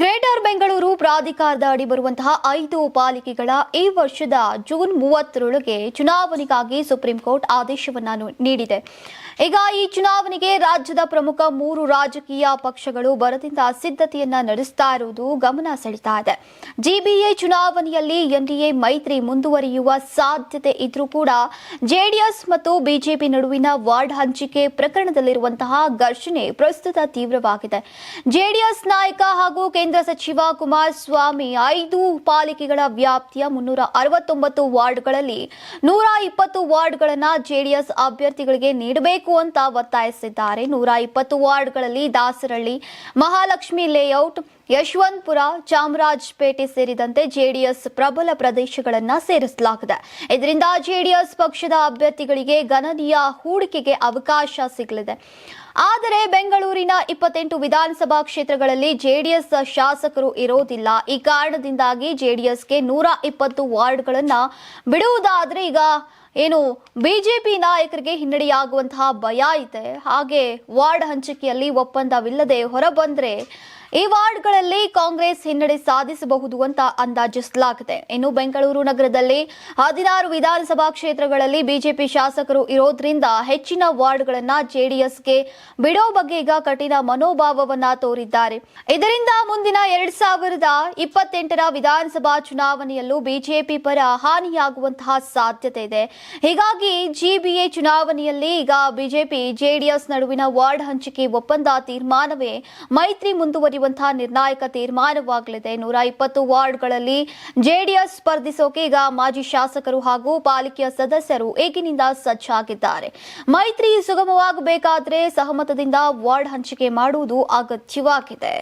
Greater Bengaluru ಪ್ರಾಧಿಕಾರದ ಅಡಿ ಬರುವಂತಹ ಐದು ಪಾಲಿಕೆಗಳ ಈ ವರ್ಷದ ಜೂನ್ ಮೂವತ್ತರೊಳಗೆ ಚುನಾವಣೆಗಾಗಿ ಸುಪ್ರೀಂ ಕೋರ್ಟ್ ಆದೇಶವನ್ನು ನೀಡಿದೆ. ಈಗ ಈ ಚುನಾವಣೆಗೆ ರಾಜ್ಯದ ಪ್ರಮುಖ ಮೂರು ರಾಜಕೀಯ ಪಕ್ಷಗಳು ಬರದಿಂದ ಸಿದ್ಧತೆಯನ್ನ ನಡೆಸ್ತಾ ಇರುವುದು ಗಮನ ಸೆಳೀತಾ ಇದೆ. ಜಿಬಿಎ ಚುನಾವಣೆಯಲ್ಲಿ ಎನ್ಡಿಎ ಮೈತ್ರಿ ಮುಂದುವರಿಯುವ ಸಾಧ್ಯತೆ ಇದ್ರೂ ಕೂಡ ಜೆಡಿಎಸ್ ಮತ್ತು ಬಿಜೆಪಿ ನಡುವಿನ ವಾರ್ಡ್ ಹಂಚಿಕೆ ಪ್ರಕರಣದಲ್ಲಿರುವಂತಹ ಘರ್ಷಣೆ ಪ್ರಸ್ತುತ ತೀವ್ರವಾಗಿದೆ. ಜೆಡಿಎಸ್ ನಾಯಕ ಹಾಗೂ ಕೇಂದ್ರ ಸಚಿವ ಕುಮಾರಸ್ವಾಮಿ ಐದು ಪಾಲಿಕೆಗಳ ವ್ಯಾಪ್ತಿಯ ಮುನ್ನೂರ ಅರವತ್ತೊಂಬತ್ತು ವಾರ್ಡ್ಗಳಲ್ಲಿ ನೂರ ಇಪ್ಪತ್ತು ವಾರ್ಡ್ಗಳನ್ನು ಜೆಡಿಎಸ್ ಅಭ್ಯರ್ಥಿಗಳಿಗೆ ನೀಡಬೇಕು ಅಂತ ಒತ್ತಾಯಿಸಿದ್ದಾರೆ. ನೂರ ಇಪ್ಪತ್ತು ವಾರ್ಡ್ಗಳಲ್ಲಿ ದಾಸರಳ್ಳಿ, ಮಹಾಲಕ್ಷ್ಮಿ ಲೇಔಟ್ ಯಶವಂತಪುರ ಚಾಮರಾಜಪೇಟೆ ಸೇರಿದಂತೆ ಜೆಡಿಎಸ್ ಪ್ರಬಲ ಪ್ರದೇಶಗಳನ್ನು ಸೇರಿಸಲಾಗಿದೆ. ಇದರಿಂದ ಜೆಡಿಎಸ್ ಪಕ್ಷದ ಅಭ್ಯರ್ಥಿಗಳಿಗೆ ಗಣನೀಯ ಹೂಡಿಕೆಗೆ ಅವಕಾಶ ಸಿಗಲಿದೆ. ಆದರೆ ಬೆಂಗಳೂರಿನ ಇಪ್ಪತ್ತೆಂಟು ವಿಧಾನಸಭಾ ಕ್ಷೇತ್ರಗಳಲ್ಲಿ ಜೆಡಿಎಸ್ ಶಾಸಕರು ಇರೋದಿಲ್ಲ. ಈ ಕಾರಣದಿಂದಾಗಿ ಜೆಡಿಎಸ್ಗೆ ನೂರ ಇಪ್ಪತ್ತು ವಾರ್ಡ್ಗಳನ್ನು ಬಿಡುವುದಾದರೆ ಈಗ ಏನು ಬಿಜೆಪಿ ನಾಯಕರಿಗೆ ಹಿನ್ನಡೆಯಾಗುವಂತಹ ಭಯ ಇದೆ. ಹಾಗೆ ವಾರ್ಡ್ ಹಂಚಿಕೆಯಲ್ಲಿ ಒಪ್ಪಂದವಿಲ್ಲದೆ ಹೊರಬಂದ್ರೆ ಈ ವಾರ್ಡ್ಗಳಲ್ಲಿ ಕಾಂಗ್ರೆಸ್ ಹಿನ್ನಡೆ ಸಾಧಿಸಬಹುದು ಅಂತ ಅಂದಾಜಿಸಲಾಗಿದೆ. ಇನ್ನು ಬೆಂಗಳೂರು ನಗರದಲ್ಲಿ ಹದಿನಾರು ವಿಧಾನಸಭಾ ಕ್ಷೇತ್ರಗಳಲ್ಲಿ ಬಿಜೆಪಿ ಶಾಸಕರು ಇರೋದ್ರಿಂದ ಹೆಚ್ಚಿನ ವಾರ್ಡ್ಗಳನ್ನ ಜೆಡಿಎಸ್ಗೆ ಬಿಡೋ ಬಗ್ಗೆ ಈಗ ಕಠಿಣ ಮನೋಭಾವವನ್ನ ತೋರಿದ್ದಾರೆ. ಇದರಿಂದ ಮುಂದಿನ ಎರಡ್ ಸಾವಿರದ ಇಪ್ಪತ್ತೆಂಟರ ವಿಧಾನಸಭಾ ಚುನಾವಣೆಯಲ್ಲೂ ಬಿಜೆಪಿ ಪರ ಹಾನಿಯಾಗುವಂತಹ ಸಾಧ್ಯತೆ ಇದೆ. ಹೀಗಾಗಿ ಜಿಬಿಎ ಚುನಾವಣೆಯಲ್ಲಿ ಈಗ ಬಿಜೆಪಿ, ಜೆಡಿಎಸ್ ನಡುವಿನ ವಾರ್ಡ್ ಹಂಚಿಕೆ ಒಪ್ಪಂದ ತೀರ್ಮಾನವೇ ಮೈತ್ರಿ ಮುಂದುವರಿಯುವಂತಹ ನಿರ್ಣಾಯಕ ತೀರ್ಮಾನವಾಗಲಿದೆ. ನೂರ ಇಪ್ಪತ್ತು ವಾರ್ಡ್ಗಳಲ್ಲಿ ಜೆಡಿಎಸ್ ಸ್ಪರ್ಧಿಸೋಕೆ ಈಗ ಮಾಜಿ ಶಾಸಕರು ಹಾಗೂ ಪಾಲಿಕೆಯ ಸದಸ್ಯರು ಈಗಿನಿಂದ ಸಜ್ಜಾಗಿದ್ದಾರೆ. ಮೈತ್ರಿ ಸುಗಮವಾಗಬೇಕಾದ್ರೆ ಸಹಮತದಿಂದ ವಾರ್ಡ್ ಹಂಚಿಕೆ ಮಾಡುವುದು ಅಗತ್ಯವಾಗಿದೆ.